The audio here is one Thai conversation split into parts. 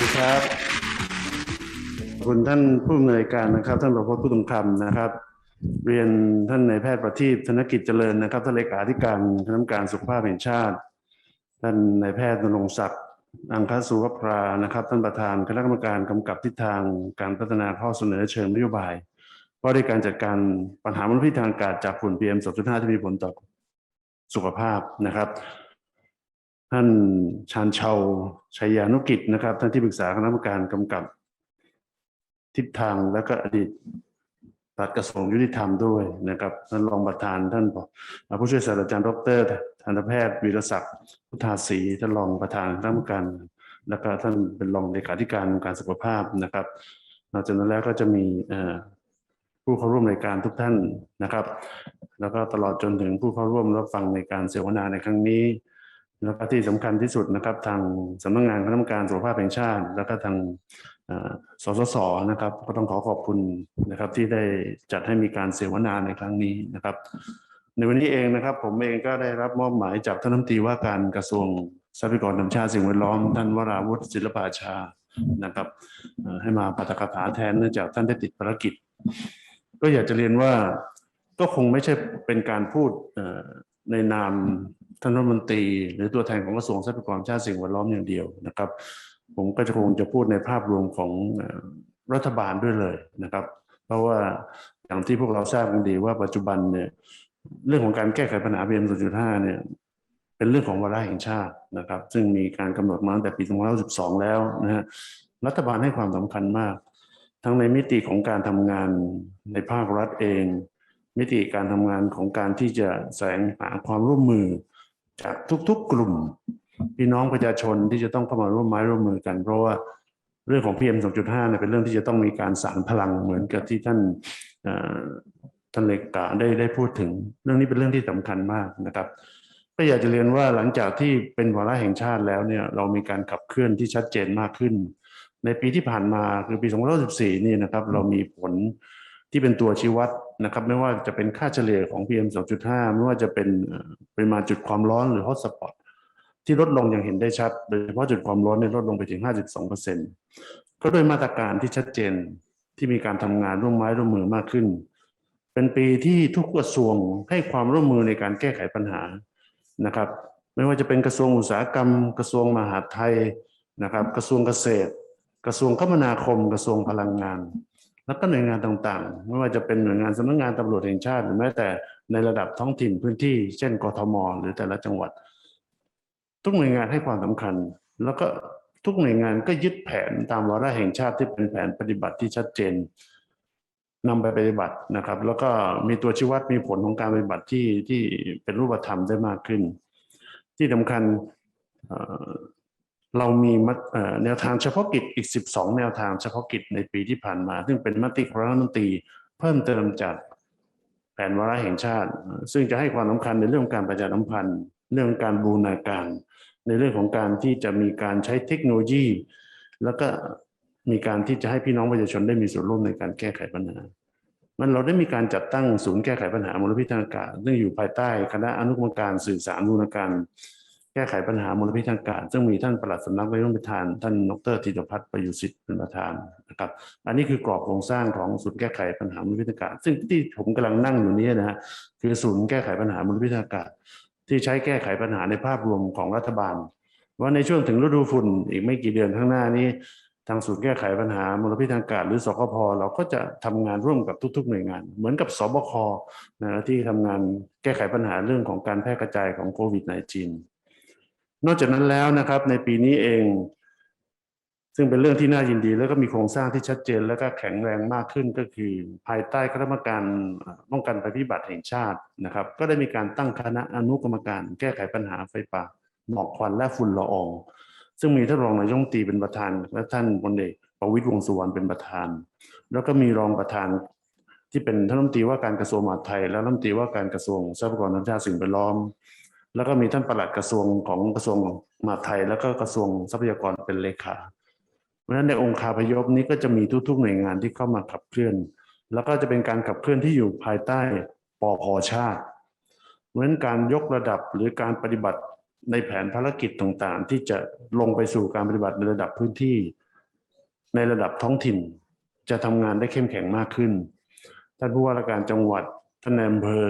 ดีครับขอบคุณท่านผู้อำนวยการนะครับ ท่านรองผู้ตรงคำนะครับ เรียนท่านนายแพทย์ประทีปธนกิจเจริญนะครับท่านเลขาธิการคณะกรรมการสุขภาพแห่งชาติ ท่านนายแพทย์นรงศักดิ์อังคสุวพรานะครับ ท่านประธานคณะกรรมการกำกับทิศทางการพัฒนาข้อเสนอเชิงนโยบายว่าด้วยการจัดการปัญหามลพิษทางอากาศจากฝุ่น PM 2.5 ที่มีผลต่อสุขภาพนะครับ ท่านชาญเชาชัยยานุกิจนะครับ ท่านที่ปรึกษาคณะกรรมการกำกับ ทิศทางและก็อดีตปลัดกระทรวงยุติธรรมด้วยนะครับท่านรองประธานท่านผู้ช่วยศาสตราจารย์ดรทันตแพทย์วีรศักดิ์พุทธาศรีท่านรองประธานคณะกรรมการแล้วก็ท่านเป็นรองเลขาธิการการสุขภาพนะครับนอกจากนั้นแล้วก็จะมีผู้เข้าร่วมในการทุกท่านนะครับ แล้วก็ตลอดจนถึงผู้เข้าร่วมรับฟังในการเสวนาในครั้งนี้ แล้วก็ที่สำคัญที่สุดนะครับ ทางสำนักงานคณะกรรมการสุขภาพแห่งชาติ แล้วก็ทางสสสนะครับ ก็ต้องขอขอบคุณนะครับ ที่ได้จัดให้มีการเสวนาในครั้งนี้นะครับ ในวันนี้เองนะครับ ผมเองก็ได้รับมอบหมายจากท่านรัฐมนตรีว่าการกระทรวงทรัพยากรธรรมชาติสิ่งแวดล้อม ท่านวราวุฒิศิลปาชานะครับให้มาปาฐกถาแทนเนื่องจากท่านได้ติดภารกิจ ก็อยากจะเรียนว่าก็คงไม่ใช่เป็นการพูด ในนามท่านรัฐมนตรี หรือตัวแทนของกระทรวงทรัพยากรธรรมชาติสิ่งแวดล้อมอย่างเดียวนะครับ ผมก็จะคงจะพูดในภาพรวมของรัฐบาลด้วยเลยนะครับ เพราะว่าอย่างที่พวกเราทราบกันดีว่าปัจจุบันเนี่ยเรื่องของการแก้ไขปัญหา PM 2.5เนี่ยเป็นเรื่องของวาระแห่งชาตินะครับ ซึ่งมีการกำหนดมาตั้งแต่ปี2512 แล้วนะฮะรัฐบาลให้ความสำคัญมาก ทั้งในมิติของการทำงานในภาครัฐเอง มิติการทำงานของการที่จะแสวงหาความร่วมมือ จากทุกๆกลุ่มพี่น้องประชาชนที่จะต้องเข้ามาร่วมไม้ร่วมมือกัน เพราะว่าเรื่องของ PM 2.5เนี่ยเป็นเรื่องที่จะต้องมีการสานพลังเหมือนกับที่ท่านท่านเลกาได้ได้พูดถึง เรื่องนี้เป็นเรื่องที่สำคัญมากนะครับ ก็อยากจะเรียนว่าหลังจากที่เป็นวาระแห่งชาติแล้วเนี่ยเรามีการขับเคลื่อนที่ชัดเจนมากขึ้น ในปีที่ผ่านมาคือปี 2014 นี่นะครับ เรามีผล ที่เป็นตัวชี้วัดนะครับ ไม่ว่าจะเป็นค่าเฉลี่ยของ PM 2.5 ไม่ว่าจะเป็นปริมาณจุดความร้อนหรือ hotspot ที่ลดลงอย่างเห็นได้ชัด โดยเฉพาะจุดความร้อนเนี่ยลดลงไปถึง 5.2%ก็ด้วยมาตรการที่ชัดเจนที่มีการทำงานร่วมไม้ร่วมมือมากขึ้น เป็นปีที่ทุกกระทรวงให้ความร่วมมือในการแก้ไขปัญหานะครับ ไม่ว่าจะเป็นกระทรวงอุตสาหกรรม กระทรวงมหาดไทยนะครับ กระทรวงเกษตร กระทรวงคมนาคม กระทรวงพลังงาน แล้วก็หน่วยงานต่างๆ ไม่ว่าจะเป็นหน่วยงานสำนักงานตำรวจแห่งชาติหรือแม้แต่ในระดับท้องถิ่นพื้นที่ เช่นกทม หรือแต่ละจังหวัด ทุกหน่วยงานให้ความสำคัญ แล้วก็ทุกหน่วยงานก็ยึดแผนตามวาระแห่งชาติที่เป็นแผนปฏิบัติที่ชัดเจนนำไปปฏิบัตินะครับ แล้วก็มีตัวชี้วัดมีผลของการปฏิบัติที่ที่เป็นรูปธรรมได้มากขึ้น ที่สำคัญ เรามีแนวทางเฉพาะกิจอีก 12 แนวทางเฉพาะกิจในปีที่ผ่านมา ซึ่งเป็นมติคณะรัฐมนตรีเพิ่มเติมจากแผนวาระแห่งชาติ ซึ่งจะให้ความสำคัญในเรื่องการประชาสัมพันธ์ เรื่องการบูรณาการ ในเรื่องของการที่จะมีการใช้เทคโนโลยี แล้วก็มีการที่จะให้พี่น้องประชาชนได้มีส่วนร่วมในการแก้ไขปัญหา มันเราได้มีการจัดตั้งศูนย์แก้ไขปัญหามลพิษทางอากาศซึ่งอยู่ภายใต้คณะอนุกรรมการสื่อสารบูรณาการ ก้ไขปัญหามลพิษทางอากาศซึ่งมีท่านปลัดสำนักนายกประธาน ท่านดรธีรพัฒน์ประยุสิทธิ์เป็นประธานนะครับอันนี้คือกรอบโครงสร้างของศูนย์แก้ไขปัญหามลพิษทางอากาศ ซึ่งที่ผมกำลังนั่งอยู่นี้นะฮะคือศูนย์แก้ไขปัญหามลพิษทางอากาศ ที่ใช้แก้ไขปัญหาในภาพรวมของรัฐบาล ว่าในช่วงถึงฤดูฝุ่นอีกไม่กี่เดือนข้างหน้านี้ ทางศูนย์แก้ไขปัญหามลพิษทางอากาศ หรือสกพเราก็จะทำงานร่วมกับทุก ๆ หน่วยงาน เหมือนกับสบคนะที่ทำงานแก้ไขปัญหาเรื่องของการแพร่กระจายของโควิด -19 นอกจากนั้นแล้วนะครับในปีนี้เอง ซึ่งเป็นเรื่องที่น่ายินดี แล้วก็มีโครงสร้างที่ชัดเจน และก็แข็งแรงมากขึ้นก็คือ ภายใต้คณะกรรมการป้องกันภัยพิบัติแห่งชาตินะครับ ก็ได้มีการตั้งคณะอนุกรรมการ แก้ไขปัญหาไฟป่าหมอกควันและฝุ่นละออง ซึ่งมีท่านรองนายกรัฐมนตีเป็นประธาน และท่านพลเอกประวิตรวงสุวรรณเป็นประธาน แล้วก็มีรองประธานที่เป็นท่านรัฐมนตรีว่าการกระทรวงมหาดไทย และรัฐมนตรีว่าการกระทรวงทรัพยากรธรรมชาติสิ่งแวดล้อม แล้วก็มีท่านประหลัดกระทรวงของกระทรวงมหาดไทย แล้วก็กระทรวงทรัพยากรเป็นเลขาเพราะฉะนั้นในองค์คาพยพนี้ก็จะมีทุกๆหน่วยงานที่เข้ามาขับเคลื่อน แล้วก็จะเป็นการขับเคลื่อนที่อยู่ภายใต้ปอพชาติเพราะฉะนั้นการยกระดับหรือการปฏิบัติในแผนภารกิจต่างๆ ที่จะลงไปสู่การปฏิบัติในระดับพื้นที่ ในระดับท้องถิ่น จะทำงานได้เข้มแข็งมากขึ้น ท่านผู้ว่าราชการจังหวัดท่านนายอำเภอ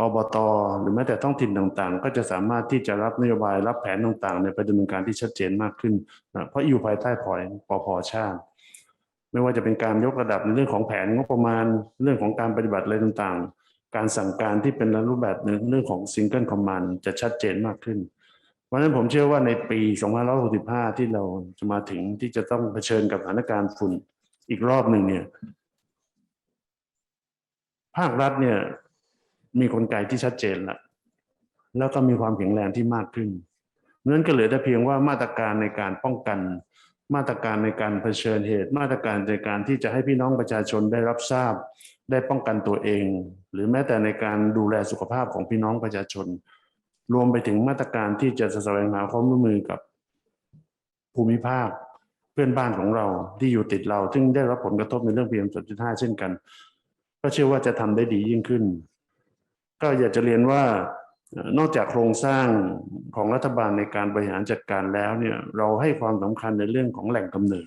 อบตหรือแม้แต่ท้องถิ่นต่างๆ ก็จะสามารถที่จะรับนโยบายรับแผนต่างๆเนี่ยไปดำเนินการที่ชัดเจนมากขึ้นนะเพราะอยู่ภายใต้พอยปพชาติ ไม่ว่าจะเป็นการยกระดับในเรื่องของแผนงบประมาณเรื่องของการปฏิบัติอะไรต่างๆ การสั่งการที่เป็นรูปแบบในเรื่องของซิงเกิลคอมมานด์จะชัดเจนมากขึ้น เพราะฉะนั้นผมเชื่อว่าในปี 2565 ที่เราจะมาถึงที่จะต้องเผชิญกับสถานการณ์ฝุ่นอีกรอบหนึ่งเนี่ยภาครัฐเนี่ย มีกลไกที่ชัดเจนล้วแล้วก็มีความแข็งแรงที่มากขึ้นนั้นก็เหลือแต่เพียงว่ามาตรการในการป้องกัน มาตรการในการเผชิญเหตุ มาตรการในการที่จะให้พี่น้องประชาชนได้รับทราบ ได้ป้องกันตัวเอง หรือแม้แต่ในการดูแลสุขภาพของพี่น้องประชาชน รวมไปถึงมาตรการที่จะแสวงหาความร่วมมือกับภูมิภาคเพื่อนบ้านของเราที่อยู่ติดเรา ซึ่งได้รับผลกระทบในเรื่อง PM 2.5 เช่นกัน ก็เชื่อว่าจะทำได้ดียิ่งขึ้น ก็อยากจะเรียนว่านอกจากโครงสร้างของรัฐบาลในการบริหารจัดการแล้วเนี่ยเราให้ความสำคัญในเรื่องของแหล่งกำเนิด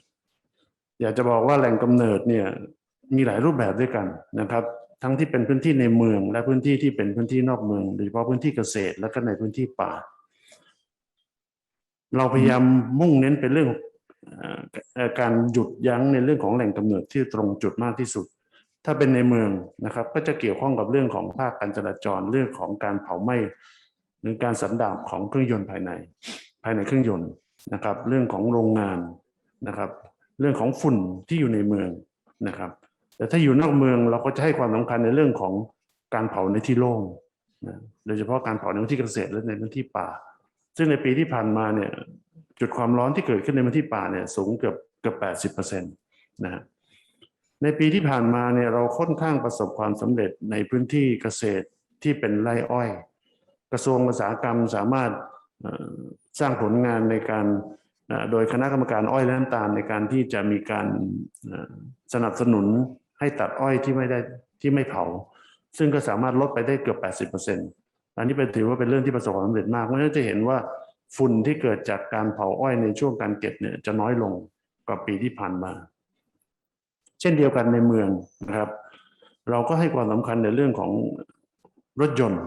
อยากจะบอกว่าแหล่งกำเนิดเนี่ยมีหลายรูปแบบด้วยกันนะครับ ทั้งที่เป็นพื้นที่ในเมือง และพื้นที่ที่เป็นพื้นที่นอกเมือง โดยเฉพาะพื้นที่เกษตรและก็ในพื้นที่ป่า เราพยายามมุ่งเน้นเป็นเรื่องการหยุดยั้งในเรื่องของแหล่งกำเนิดที่ตรงจุดมากที่สุด ถ้าเป็นในเมืองนะครับ ก็จะเกี่ยวข้องกับเรื่องของภาคการจราจรเรื่องของการเผาไหม้หรือการสันดาบของเครื่องยนต์ภายใน ภายในเครื่องยนต์นะครับ เรื่องของโรงงานนะครับ เรื่องของฝุ่นที่อยู่ในเมืองนะครับ แต่ถ้าอยู่นอกเมืองเราก็จะให้ความสำคัญในเรื่องของการเผาในที่โล่งนะโดยเฉพาะการเผาในพื้นที่เกษตรและในพื้นที่ป่า ซึ่งในปีที่ผ่านมาเนี่ยจุดความร้อนที่เกิดขึ้นในพื้นที่ป่าเนี่ยสูงเกือบเกือบแปดสิบเปอร์เซ็นต์นะฮะ ในปีที่ผ่านมาเนี่ยเราค่อนข้างประสบความสำเร็จในพื้นที่เกษตรที่เป็นไร่อ้อย กระทรวงอุตสาหกรรมสามารถสร้างผลงานในการโดยคณะกรรมการอ้อยและน้ำตาลในการที่จะมีการสนับสนุนให้ตัดอ้อยที่ไม่ได้ที่ไม่เผา ซึ่งก็สามารถลดไปได้เกือบ 80%อันนี้เป็นถือว่าเป็นเรื่องที่ประสบความสำเร็จมากเพราะฉะนั้นจะเห็นว่าฝุ่นที่เกิดจากการเผาอ้อยในช่วงการเก็บเนี่ยจะน้อยลงกว่าปีที่ผ่านมา เช่นเดียวกันในเมืองนะครับ เราก็ให้ความสำคัญในเรื่องของรถยนต์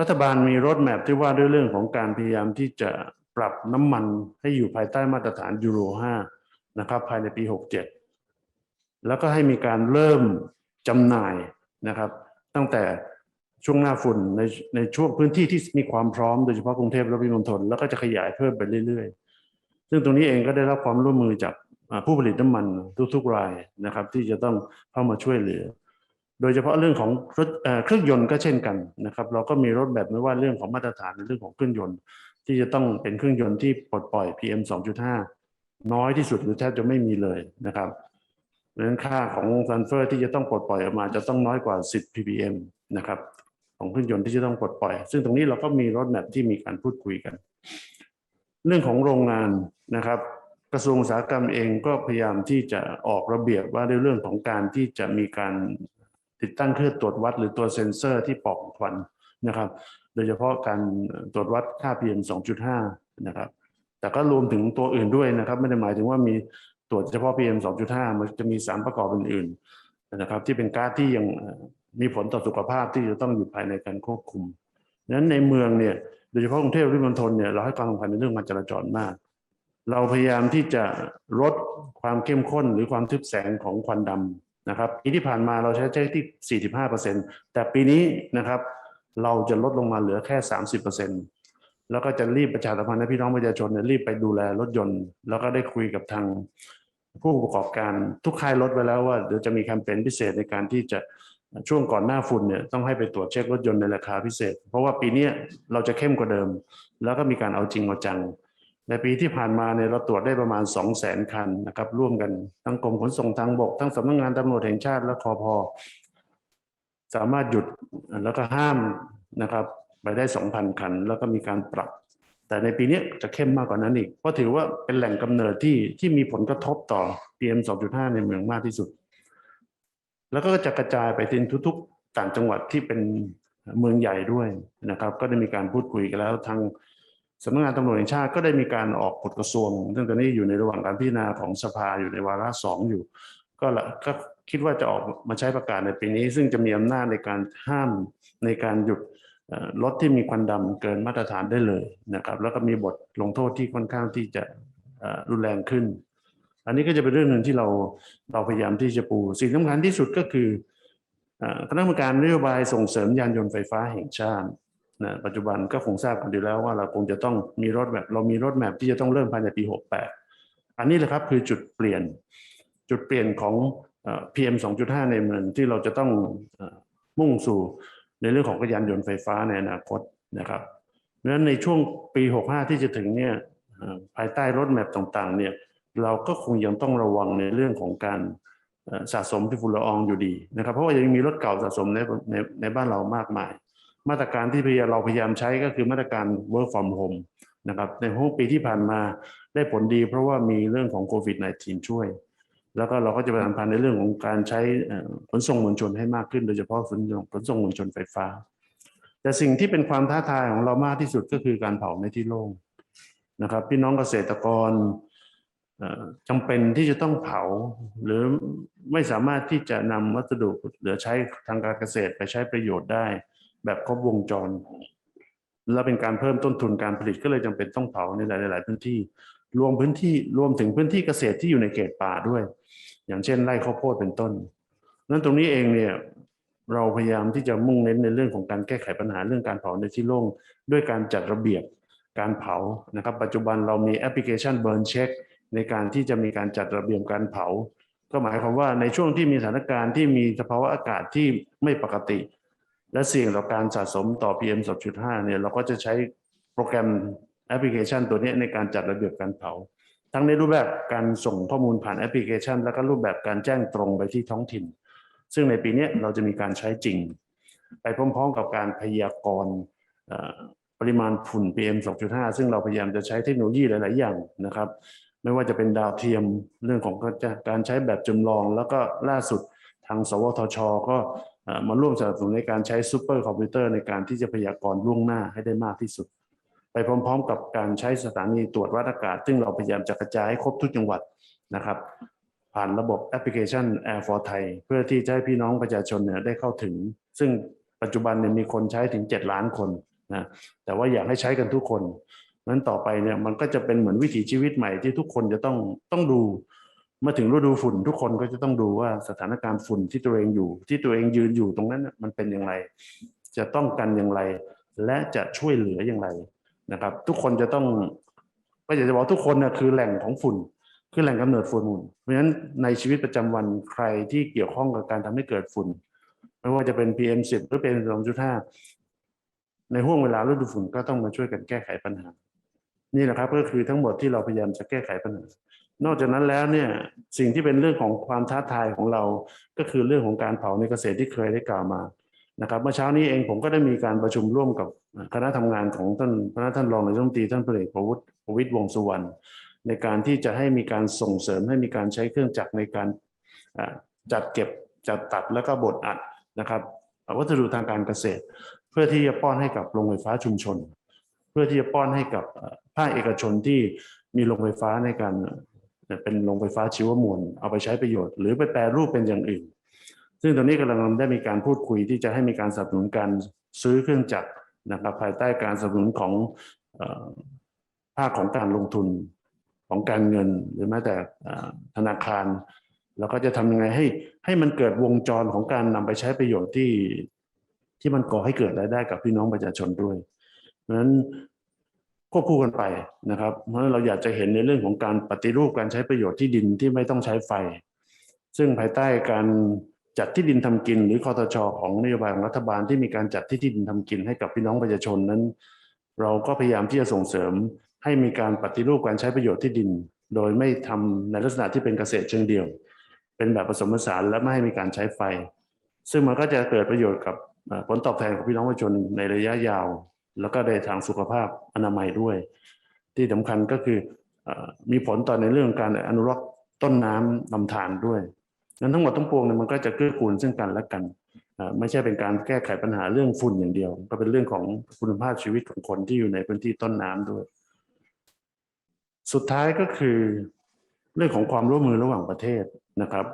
รัฐบาลมีรถแมพที่ว่าด้วยเรื่องของการพยายามที่จะปรับน้ำมันให้อยู่ภายใต้มาตรฐานยูโร 5 นะครับ ภายในปี 67 แล้วก็ให้มีการเริ่มจำหน่ายนะครับ ตั้งแต่ช่วงหน้าฝุ่นในในช่วงพื้นที่ที่มีความพร้อมโดยเฉพาะกรุงเทพและปริมณฑลแล้วก็จะขยายเพิ่มไปเรื่อยๆ ซึ่งตรงนี้เองก็ได้รับความร่วมมือจาก ผู้ผลิตน้ำมันทุกๆรายนะครับ ที่จะต้องเข้ามาช่วยเหลือ โดยเฉพาะเรื่องของรถเครื่องยนต์ก็เช่นกันนะครับ เราก็มีรถแบบไม่ว่าเรื่องของมาตรฐานในเรื่องของเครื่องยนต์ ที่จะต้องเป็นเครื่องยนต์ที่ปลดปล่อย PM 2.5 น้อยที่สุดหรือแทบจะไม่มีเลยนะครับดังนั้นค่าของซัลเฟอร์ที่จะต้องปลดปล่อยออกมา จะต้องน้อยกว่า 10 ppm นะครับของเครื่องยนต์ที่จะต้องปลดปล่อย ซึ่งตรงนี้เราก็มีรถแมพที่มีการพูดคุยกัน เรื่องของโรงงานนะครับ กระทรวงอุตสาหกรรมเองก็พยายามที่จะออกระเบียบว่าในเรื่องของการที่จะมีการติดตั้งเครื่องตรวจวัด หรือตัวเซ็นเซอร์ที่ปองควันนะครับ โดยเฉพาะการตรวจวัดค่า PM 2.5 นะครับ แต่ก็รวมถึงตัวอื่นด้วยนะครับ ไม่ได้หมายถึงว่ามีตรวจเฉพาะ PM 2.5 มันจะมีสารประกอบอื่นๆนะครับ ที่เป็นก๊าซที่ยังมีผลต่อสุขภาพที่จะต้องอยู่ภายในการควบคุมนั้นในเมืองเนี่ยโดยเฉพาะกรุงเทพและปริมณฑลเนี่ยเราให้ความสำคัญในเรื่องการจราจรมาก เราพยายามที่จะลดความเข้มข้นหรือความทึบแสงของควันดำนะครับปีที่ผ่านมาเราใช้ใช้ที่ 45%แต่ปีนี้นะครับ เราจะลดลงมาเหลือแค่ 30%แล้วก็จะรีบประชาสัมพันธ์ให้พี่น้องประชาชนเนี่ยรีบไปดูแลรถยนต์ แล้วก็ได้คุยกับทางผู้ประกอบการทุกค่ายรถไว้แล้วว่าเดี๋ยวจะมีแคมเปญพิเศษในการที่จะช่วงก่อนหน้าฝุ่นเนี่ยต้องให้ไปตรวจเช็ครถยนต์ในราคาพิเศษ เพราะว่าปีนี้เราจะเข้มกว่าเดิม แล้วก็มีการเอาจริงเอาจัง ในปีที่ผ่านมาเนี่ยเราตรวจได้ประมาณ 2 0 0แสนคันนะครับร่วมกันทั้งกรมขนส่งทางบก ทั้งสำนักงานตำรวจแห่งชาติและคอพสามารถหยุดแล้วก็ห้ามนะครับไปได้ 2,000 คัน แล้วก็มีการปรับ แต่ในปีนี้จะเข้มมากกว่านั้นอีก เพราะถือว่าเป็นแหล่งกำเนิดที่ที่มีผลกระทบต่อ PM 2.5 ในเมืองมากที่สุด แล้วก็จะกระจายไปถึงทุก ๆ ต่างจังหวัดที่เป็นเมืองใหญ่ด้วยนะครับ ก็ได้มีการพูดคุยกันแล้วทาง สำนักงานตำรวจแห่งชาติก็ได้มีการออกกฎกระทรวงซึ่งตอนนี้อยู่ในระหว่างการพิจารณาของสภาอยู่ในวาระสองอยู่ ก็ละก็คิดว่าจะออกมาใช้ประกาศในปีนี้ ซึ่งจะมีอำนาจในการห้ามในการหยุดรถที่มีควันดำเกินมาตรฐานได้เลยนะครับแล้วก็มีบทลงโทษที่ค่อนข้างที่จะรุนแรงขึ้น อันนี้ก็จะเป็นเรื่องหนึ่งที่เราเราพยายามที่จะปู สิ่งสำคัญที่สุดก็คือคณะกรรมการนโยบายส่งเสริมยานยนต์ไฟฟ้าแห่งชาติ นะปัจจุบันก็คงทราบกันอยู่แล้วว่าเราคงจะต้องมีรถแบบเรามีรถแมพที่จะต้องเริ่มภายในปี 68 อันนี้แหละครับคือจุดเปลี่ยนจุดเปลี่ยนของ PM 2.5 ในเมืองที่เราจะต้องมุ่งสู่ในเรื่องของกยานยนต์ไฟฟ้าในอนาคตนะครับเพราะฉะนั้นในช่วงปี 65 ที่จะถึงเนี่ยภายใต้รถแมพต่างๆเนี่ยเราก็คงยังต้องระวังในเรื่องของการสะสมที่ฝุ่นละอองอยู่ดีนะครับ เพราะว่ายังมีรถเก่าสะสมในในในบ้านเรามากมาย มาตรการที่พยายามเราพยายามใช้ก็คือมาตรการ work from home นะครับในห้วงปีที่ผ่านมาได้ผลดีเพราะว่ามีเรื่องของโควิด -19 ช่วย แล้วก็เราก็จะประชาสัมพันธ์ในเรื่องของการใช้ขนส่งมวลชนให้มากขึ้น โดยเฉพาะขนส่งขนส่งมวลชนไฟฟ้า แต่สิ่งที่เป็นความท้าทายของเรามากที่สุดก็คือการเผาในที่โล่งนะครับ พี่น้องเกษตรกรเอ่อจำเป็นที่จะต้องเผา หรือไม่สามารถที่จะนำวัสดุเหลือใช้ทางการเกษตรไปใช้ประโยชน์ได้ แบบครบวงจร และเป็นการเพิ่มต้นทุนการผลิตก็เลยจำเป็นต้องเผาในหลาย ๆ พื้นที่ รวมพื้นที่รวมถึงพื้นที่เกษตรที่อยู่ในเขตป่าด้วย อย่างเช่นไร่ข้าวโพดเป็นต้น นั้นตรงนี้เองเนี่ยเราพยายามที่จะมุ่งเน้นในเรื่องของการแก้ไขปัญหาเรื่องการเผาในที่โล่งด้วยการจัดระเบียบการเผานะครับ ปัจจุบันเรามีแอปพลิเคชันเบิร์นเช็คในการที่จะมีการจัดระเบียบการเผา ก็หมายความว่าในช่วงที่มีสถานการณ์ที่มีสภาวะอากาศที่ไม่ปกติ และเสี่ยงต่อการสะสมต่อ PM 2.5เนี่ยเราก็จะใช้โปรแกรมแอปพลิเคชันตัวนี้ในการจัดระเบียบการเผา ทั้งในรูปแบบการส่งข้อมูลผ่านแอปพลิเคชัน แล้วก็รูปแบบการแจ้งตรงไปที่ท้องถิ่น ซึ่งในปีนี้เราจะมีการใช้จริง ไปพร้อมๆกับการพยากรณ์ปริมาณฝุ่น PM 2.5 ซึ่งเราพยายามจะใช้เทคโนโลยีหลาย ๆ อย่างนะครับ ไม่ว่าจะเป็นดาวเทียมเรื่องของการใช้แบบจำลอง แล้วก็ล่าสุดทาง สวทช ก็ มาร่วมสนับสนุนในการใช้ซูเปอร์คอมพิวเตอร์ในการที่จะพยากรณ์ล่วงหน้าให้ได้มากที่สุด ไปพร้อมๆ กับการใช้สถานีตรวจวัดอากาศ ซึ่งเราพยายามจะกระจายให้ครบทุกจังหวัดนะครับ ผ่านระบบแอปพลิเคชัน Air for Thai เพื่อที่จะให้พี่น้องประชาชนเนี่ยได้เข้าถึง ซึ่งปัจจุบันเนี่ยมีคนใช้ถึง 7 ล้านคนนะแต่ว่าอยากให้ใช้กันทุกคนนั้นต่อไปเนี่ยมันก็จะเป็นเหมือนวิถีชีวิตใหม่ที่ทุกคนจะต้องต้องดู เมื่อถึงฤดูฝุ่นทุกคนก็จะต้องดูว่าสถานการณ์ฝุ่นที่ตัวเองอยู่ ที่ตัวเองยืนอยู่ตรงนั้นมันเป็นอย่างไร จะต้องกันอย่างไร และจะช่วยเหลืออย่างไรนะครับ ทุกคนจะต้องก็อยากจะบอกทุกคนนะคือแหล่งของฝุ่น คือแหล่งกำเนิดฝุ่นเพราะฉะนั้นในชีวิตประจำวันใครที่เกี่ยวข้องกับการทำให้เกิดฝุ่น ไม่ว่าจะเป็น PM10 หรือเป็น2.5ในห่วงเวลาฤดูฝุ่นก็ต้องมาช่วยกันแก้ไขปัญหา นี่แหละครับก็คือทั้งหมดที่เราพยายามจะแก้ไขปัญหา นอกจากนั้นแล้วเนี่ยสิ่งที่เป็นเรื่องของความท้าทายของเรา ก็คือเรื่องของการเผาในเกษตรที่เคยได้กล่าวมานะครับเมื่อเช้านี้เองผมก็ได้มีการประชุมร่วมกับคณะทำงานของท่านพระท่านรองนายกรัฐมนตรีท่านพลเอกประวุฒิประวิตรวงสุวรรณในการที่จะให้มีการส่งเสริมให้มีการใช้เครื่องจักรในการจัดเก็บจัดตัดแล้วก็บดอัดนะครับวัสดุทางการเกษตร เพื่อที่จะป้อนให้กับโรงไฟฟ้าชุมชน เพื่อที่จะป้อนให้กับภาคเอกชนที่มีโรงไฟฟ้าในการ เอ่เป็นโรงไฟฟ้าชีวมวลเอาไปใช้ประโยชน์ หรือไปแปรรูปเป็นอย่างอื่น ซึ่งตอนนี้กำลังได้มีการพูดคุยที่จะให้มีการสนับสนุนการซื้อเครื่องจักรนะครับภายใต้การสนับสนุนของภาคของการลงทุนของการเงิน หรือแม้แต่ธนาคาร แล้วก็จะทำยังไงให้ให้มันเกิดวงจรของการนำไปใช้ประโยชน์ที่ที่มันก่อให้เกิดรายได้กับพี่น้องประชาชนด้วยเพราะฉะนั้น ควบคู่กันไปนะครับ เพราะเราอยากจะเห็นในเรื่องของการปฏิรูปการใช้ประโยชน์ที่ดินที่ไม่ต้องใช้ไฟ ซึ่งภายใต้การจัดที่ดินทำกิน หรือคอตชอของนโยบายของรัฐบาลที่มีการจัดที่ดินทำกินให้กับพี่น้องประชาชนนั้น เราก็พยายามที่จะส่งเสริมให้มีการปฏิรูปการใช้ประโยชน์ที่ดิน โดยไม่ทำในลักษณะที่เป็นเกษตรเชิงเดี่ยว เป็นแบบผสมผสานและไม่ให้มีการใช้ไฟ ซึ่งมันก็จะเกิดประโยชน์กับผลตอบแทนของพี่น้องประชาชนในระยะยาว แล้วก็ในทางสุขภาพอนามัยด้วย ที่สำคัญก็คืออมีผลต่อในเรื่องการอนุรักษ์ต้นน้ำลำธารด้วยนั้นทั้งหมดทั้งปวงเนี่ยมันก็จะเกื้อกูลซึ่งกันและกันไม่ใช่เป็นการแก้ไขปัญหาเรื่องฝุ่นอย่างเดียว ก็เป็นเรื่องของคุณภาพชีวิตของคนที่อยู่ในพื้นที่ต้นน้ำด้วย สุดท้ายก็คือเรื่องของความร่วมมือระหว่างประเทศนะครับ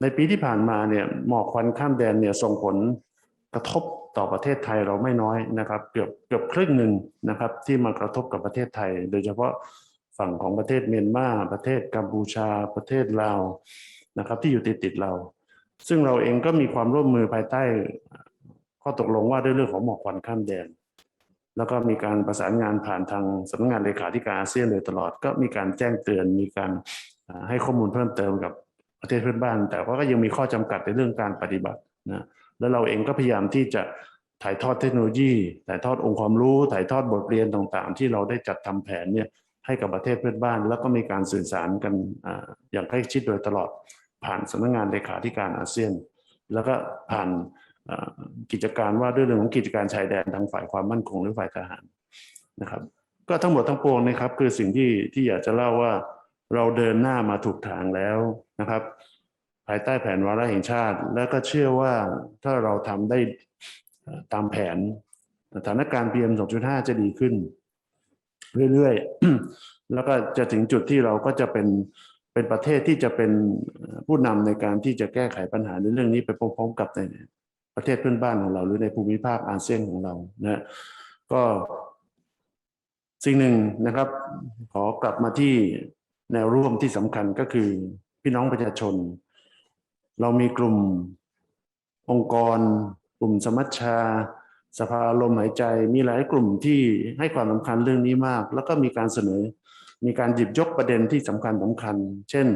ในปีที่ผ่านมาเนี่ยหมอกควันข้ามแดนเนี่ยส่งผล กระทบต่อประเทศไทยเราไม่น้อยนะครับเกือบเกือบครึ่งหนึ่งนะครับที่มากระทบกับประเทศไทย โดยเฉพาะฝั่งของประเทศเมียนมาประเทศกัมพูชาประเทศลาวนะครับที่อยู่ติดติดเรา ซึ่งเราเองก็มีความร่วมมือภายใต้ข้อตกลงว่าด้วยเรื่องของหมอกควันข้ามแดน แล้วก็มีการประสานงานผ่านทางสำนักงานเลขาธิการอาเซียนโดยตลอด ก็มีการแจ้งเตือน มีการให้ข้อมูลเพิ่มเติมกับประเทศเพื่อนบ้าน แต่ว่าก็ยังมีข้อจำกัดในเรื่องการปฏิบัตินะ แล้วเราเองก็พยายามที่จะถ่ายทอดเทคโนโลยี ถ่ายทอดองค์ความรู้ ถ่ายทอดบทเรียนต่างๆ ที่เราได้จัดทำแผนเนี่ยให้กับประเทศเพื่อนบ้าน แล้วก็มีการสื่อสารกันอย่างใกล้ชิดโดยตลอดผ่านสำนักงานเลขาธิการอาเซียน แล้วก็ผ่านกิจการว่าด้วยเรื่องของกิจการชายแดนทางฝ่ายความมั่นคงหรือฝ่ายทหารนะครับ ก็ทั้งหมดทั้งปวงนะครับคือสิ่งที่ที่อยากจะเล่าว่าเราเดินหน้ามาถูกทางแล้วนะครับ ภายใต้แผนวาระแห่งชาติ แล้วก็เชื่อว่าถ้าเราทำได้ตามแผนสถานการณ์ PM 2.5 จะดีขึ้น เรื่อยๆ แล้วก็จะถึงจุดที่เราก็จะเป็นเป็นประเทศที่จะเป็นผู้นำในการที่จะแก้ไขปัญหาในเรื่องนี้ไปพร้อมๆกับในประเทศเพื่อนบ้านของเรา หรือในภูมิภาคอาเซียนของเรานะก็สิ่งหนึ่งนะครับ ขอกลับมาที่แนวร่วมที่สำคัญก็คือพี่น้องประชาชน เรามีกลุ่มองค์กร กลุ่มสมัชชา สภาลมหายใจ มีหลายกลุ่มที่ให้ความสำคัญเรื่องนี้มาก แล้วก็มีการเสนอ มีการหยิบยกประเด็นที่สำคัญสำคัญ เช่น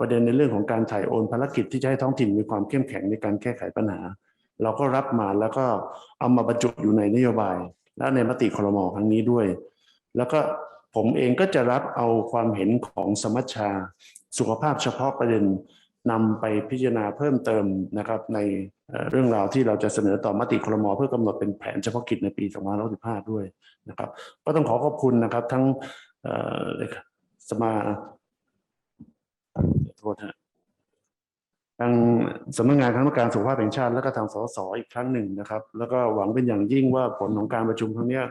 ประเด็นในเรื่องของการถ่ายโอนภารกิจที่จะให้ท้องถิ่นมีความเข้มแข็งในการแก้ไขปัญหา เราก็รับมาแล้วก็เอามาบรรจุอยู่ในนโยบาย และในมติครมครั้งนี้ด้วย แล้วก็ผมเองก็จะรับเอาความเห็นของสมัชชา สุขภาพเฉพาะประเด็น นำไปพิจารณาเพิ่มเติมนะครับในเรื่องราวที่เราจะเสนอต่อมติครมเพื่อกำหนดเป็นแผนเฉพาะกิจในปี2565ด้วยนะครับ ก็ต้องขอขอบคุณนะครับทั้งสมาโทษฮะทางสำนักงานคณะกรรมการสุขภาพแห่งชาติและก็ทางสสอีกครั้งหนึ่งนะครับ แล้วก็หวังเป็นอย่างยิ่งว่าผลของการประชุมครั้งนี้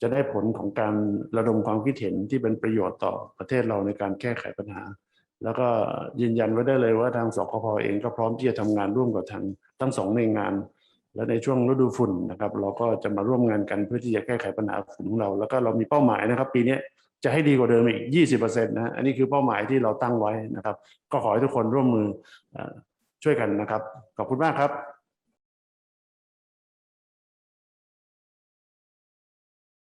จะได้ผลของการระดมความคิดเห็นที่เป็นประโยชน์ต่อประเทศเราในการแก้ไขปัญหา แล้วก็ยืนยันไว้ได้เลยว่าทางสคพเองก็พร้อมที่จะทำงานร่วมกับทางทั้งสองหน่วยงาน และในช่วงฤดูฝุ่นนะครับ เราก็จะมาร่วมงานกันเพื่อที่จะแก้ไขปัญหาฝุ่นของเรา แล้วก็เรามีเป้าหมายนะครับ ปีนี้จะให้ดีกว่าเดิมอีก 20%นะฮะอันนี้คือเป้าหมายที่เราตั้งไว้นะครับ ก็ขอให้ทุกคนร่วมมือช่วยกันนะครับ ขอบคุณมากครับ